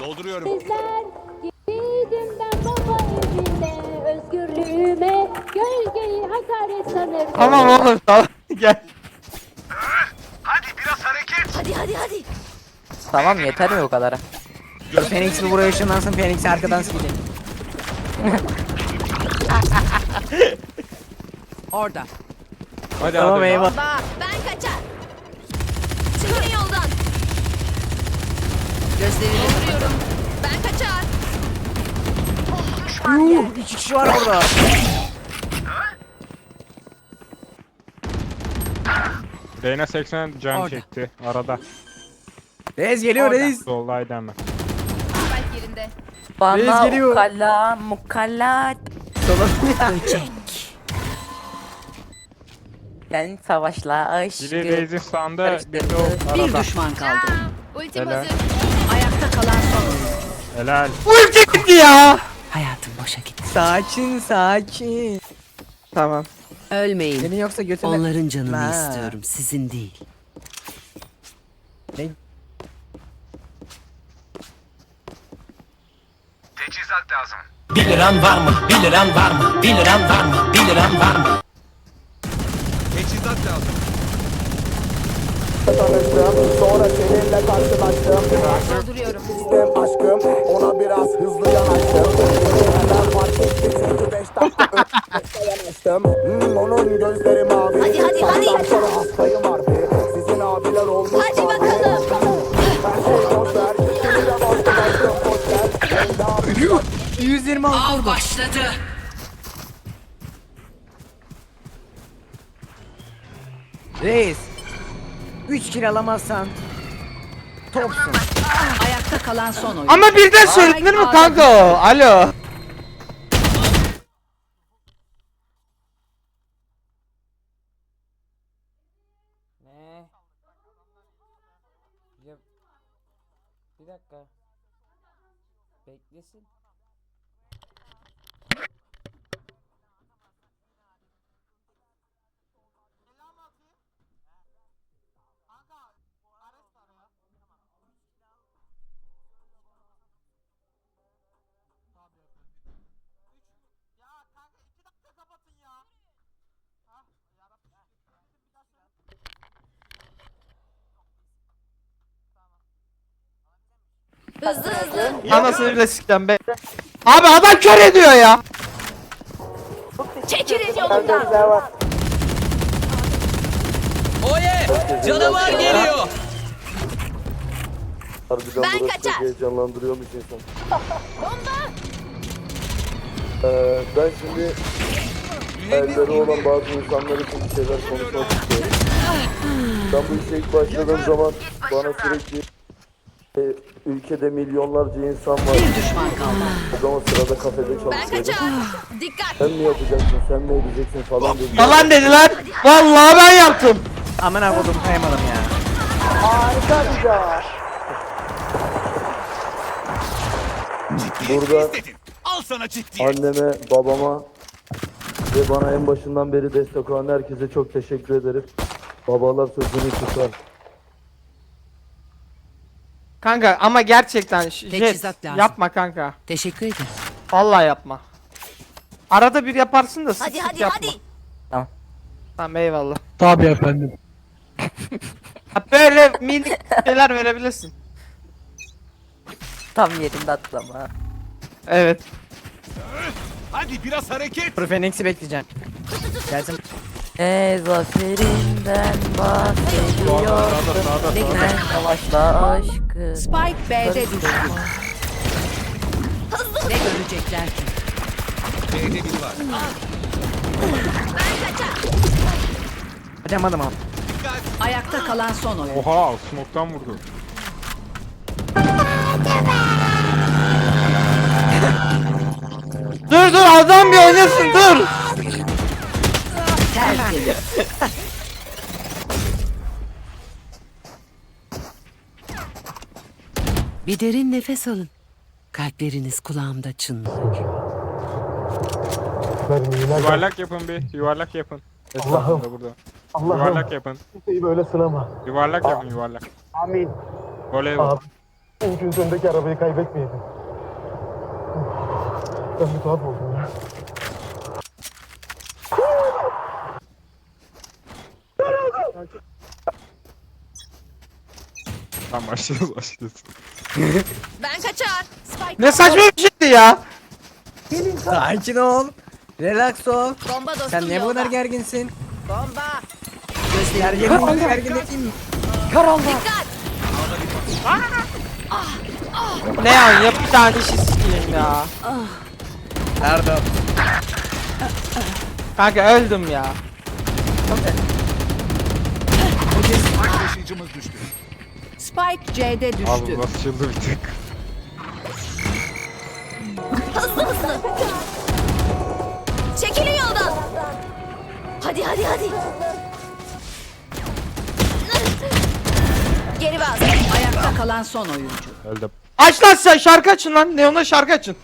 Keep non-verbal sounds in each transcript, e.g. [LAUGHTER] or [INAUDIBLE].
Dolduruyorum. Bizler gibiydim ben baba evinde Özgürlüğüme gölgeyi hakaret sanırdım Tamam oğlum tamam [LAUGHS] gel. Hadi biraz hareket. Hadi hadi hadi. Tamam yeter mi o kadar? Phoenix bir buraya ışınlansın Phoenix arkadan sikecek. [LAUGHS] Orada. Hadi Tamam hadi. eyvallah. Ben kaçar. Çıkın yoldan. Gözlerini Vuruyorum. Ben kaçar. Yuh, iki kişi var burada. Reyna 80 can Orada. çekti arada. Reis geliyor reis. Soldaydı hemen. Yerinde. Reis Bana geliyor. ukala mukalla çek. ben savaşla Biri aşkı Reis'in sağında Karıştırdı. bir de o Bir arada. düşman kaldı. Ultim Helal. hazır. Ayakta kalan son oyuncu. Helal. Ulti gitti ya. Hayatım boşa gitti. Sakin sakin. Tamam. Ölmeyin. Beni yoksa götüne... Onların canını Ha. istiyorum, sizin değil. Teçhizat lazım. 1 liran var mı? 1 liran var mı? 1 liran var mı? 1 liran var mı? Teçhizat lazım. Sonra seninle karşılaştım Dolduruyorum. Aşkım Ona biraz hızlı yanaştım Hemen fark etti çünkü beş dakika önce yanaştım hmm, Onun gözleri mavi Hadi, hadi, hadi. Sonra hastayım harbi Sizin abiler olmuş Hadi bakalım. 126 Av başladı. Reis. 3 kill alamazsan topsun. Ayakta kalan son oyuncu. Ama birden söylenir mi kanka o? Alo. Ne? Ya bir dakika. Beklesin. Hızlı hızlı. Anasını bile sikten be. Abi adam kör ediyor ya. Çekilin yolumdan. Canavar geliyor. Ben kaçar. heyecanlandırıyormuş insan [LAUGHS] Bomba. Ee, ben şimdi elleri olan bazı insanlar için bir şeyler konuşmak istiyorum. Ben bu işe ilk başladığım zaman bana sürekli e, ülkede milyonlarca insan var. Bir düşman kaldı. O zaman sırada kafede Ben kaçar. Dikkat. Sen mi yapacaksın, sen mi edeceksin falan dedi. Yalan dediler. Vallahi ben yaptım. Aman akodum kayamadım ya. Burada Al sana ciddi. anneme, babama ve bana en başından beri destek olan herkese çok teşekkür ederim. Babalar sözünü tutar. Kanka ama gerçekten ş- jet lazım. yapma kanka. Teşekkür ederim. Vallahi yapma. Arada bir yaparsın da sık Hadi sık hadi yapma. hadi. Tamam eyvallah. Tabii efendim. Ha, böyle minik şeyler verebilirsin. Tam yerinde atlama. Evet. Hadi biraz hareket. Phoenix'i bekleyeceğim. Gelsin. E zaferinden bahsediyor. Ben savaşla aşkı. Spike B'de düştü. Ne görecekler ki? B'de biri var. Hadi ama. Ayakta kalan son oyuncu. Oha smoke'tan vurdu. Dur dur adam bir oynasın dur. [LAUGHS] Bir derin nefes alın. Kalpleriniz kulağımda çınlar. Yuvarlak yapın bir. Yuvarlak yapın. Etrafında burada. Yuvarlak yapın. böyle sınama. Yuvarlak yapın yuvarlak. Amin. Voleybol. En gün sonundaki arabayı kaybetmeyelim. Ben bir tuhaf oldum ya. Tamam başlıyoruz başlıyoruz. Ben kaçar. Spike Ne saçma bir şeydi ya. Sakin ol. Relax ol. bomba dostum Sen niye bu yolda. kadar gerginsin? Bomba. Gerginlik gerginlik değil mi? Dikkat. Ne ya yap bir tane işi sikeyim ya. Nerede? Kanka öldüm ya. Taşıyıcımız düştü. Spike C'de düştü. Abi basıldı bir tık. Hızlı hızlı. Çekilin yoldan. Hadi hadi hadi. Geri bas. Ayakta kalan son oyuncu. Öldüm. Aç lan sen şarkı açın lan. Neon'da şarkı açın.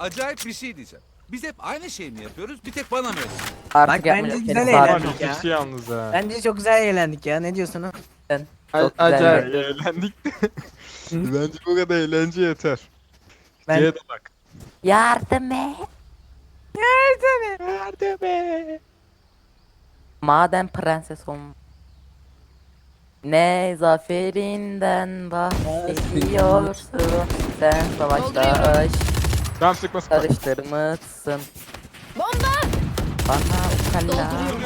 Acayip bir şey diyeceğim. Biz hep aynı şeyi mi yapıyoruz? Bir tek bana mı öyle? Artık Bak, bence güzel eğlendik ya. kişi yalnız ha. Bence çok güzel eğlendik ya. Ne diyorsunuz? Çok güzel acayip. Eğlendik. Bence bu kadar eğlence yeter. Ben- C'ye de bak. Yardım et. Yardım et. Madem prenses olm ne zaferinden bahsediyorsun Sen savaşta aşk Tamam sıkma sıkma. karıştırmışsın Bomba. Bana ukalla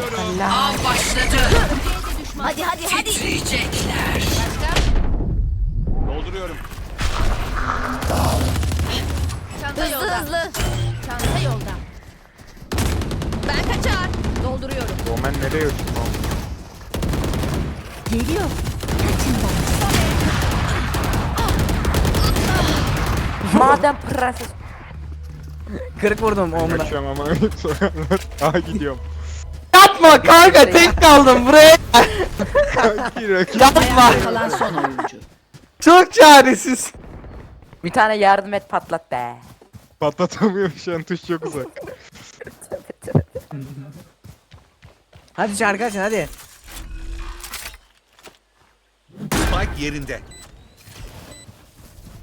ukalla Hadi hadi hadi. Dolduruyorum. hızlı hızlı. Çanta yolda. Ben kaçar. Dolduruyorum. Roman nereye uçtun oğlum? Madem prenses Kırık vurdum omuna Kaçıyorum ama. [LAUGHS] Daha gidiyorum. Yapma kanka tek kaldım buraya. Yapma. Kalan son oyuncu. Çok çaresiz. Bir tane yardım et patlat be Patlatamıyorum şu an tuş çok uzak. [LAUGHS] Hadi açın hadi Spike yerinde.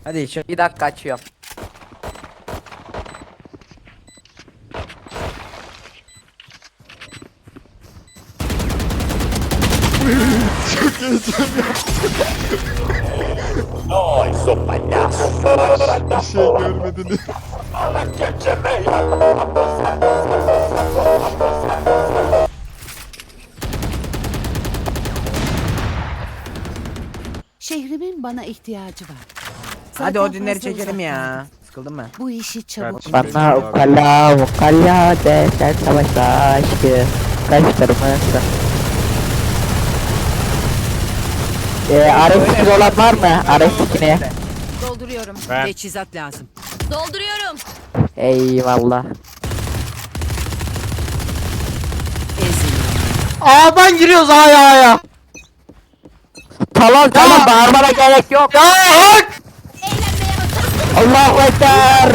Hadi şu bir dakika açıyorum Bir şey görmediniz. Şehrimin bana ihtiyacı var. Hadi Zaten o dinleri fazla çekelim ya değiliz. Sıkıldım ben Bu işi çabuk Kardeşim, Bana Abi. ukalla ukalla de sen savaşta aşkı karıştırmışsın Eee RS olan var mı? 2'ne Dolduruyorum. Ben. Teçhizat lazım. Dolduruyorum. Eyvallah Ezin. A'dan giriyoruz A'ya A'ya. Tamam tamam bağırmana gerek yok Ya hak. Eğlenmeye bakarız. Allahu Ekber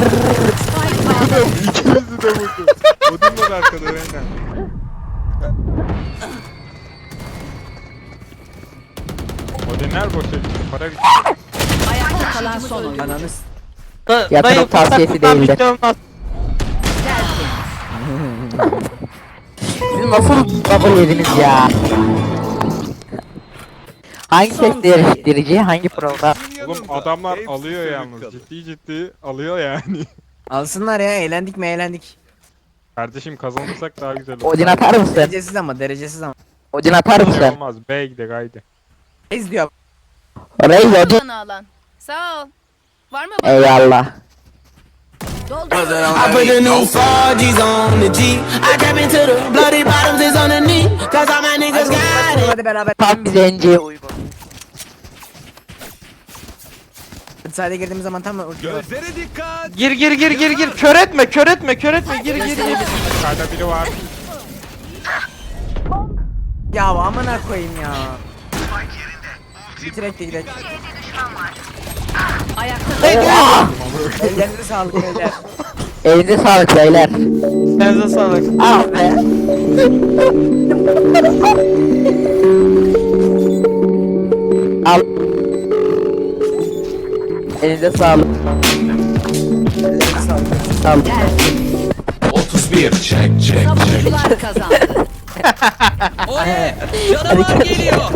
İkimizi de vurdu. Odin var arkada Reyna. Odinler boşa gitti. Para bitti. Ayakta kalan son oyuncu. Ananız Da- Yatırım dayı, tavsiyesi fırsattan bir değildir. şey olmaz. Siz nasıl kabul yediniz ya? Hangi ses değiştirici, hangi program? Oğlum adamlar alıyor yalnız. Ciddi ciddi alıyor yani. [LAUGHS] Alsınlar ya, eğlendik mi eğlendik. Kardeşim kazanırsak daha güzel olur. Odin atar mısın? Derecesiz ama, derecesiz ama. Odin atar şey mısın? olmaz. B gide haydi. Reis diyor. Reis Odin. Bana alan. Sağ ol. Var mı? Eyvallah. I put the new 4G's on the G. I tap into the bloody bottoms is underneath. Cause all my niggas got it. Hadi beraber. Tam bir zenciye uygun. Hadi Side'e girdiğimiz zaman tam ulti var. Gözlere dikkat. Gir gir gir gir gir. Kör etme kör etme kör etme. Gir gir gir. Yukarıda biri var. Ya amına koyayım ya. Bitirek de gidelim. Ayakta Ellerinize sağlık beyler. Elinize sağlık beyler. Elinize sağlık. Ah be. Al. Elinize sağlık. Ellerinize sağlık. Al. 31 check check savunucular kazandı. [LAUGHS] Oley! Canavar geliyor.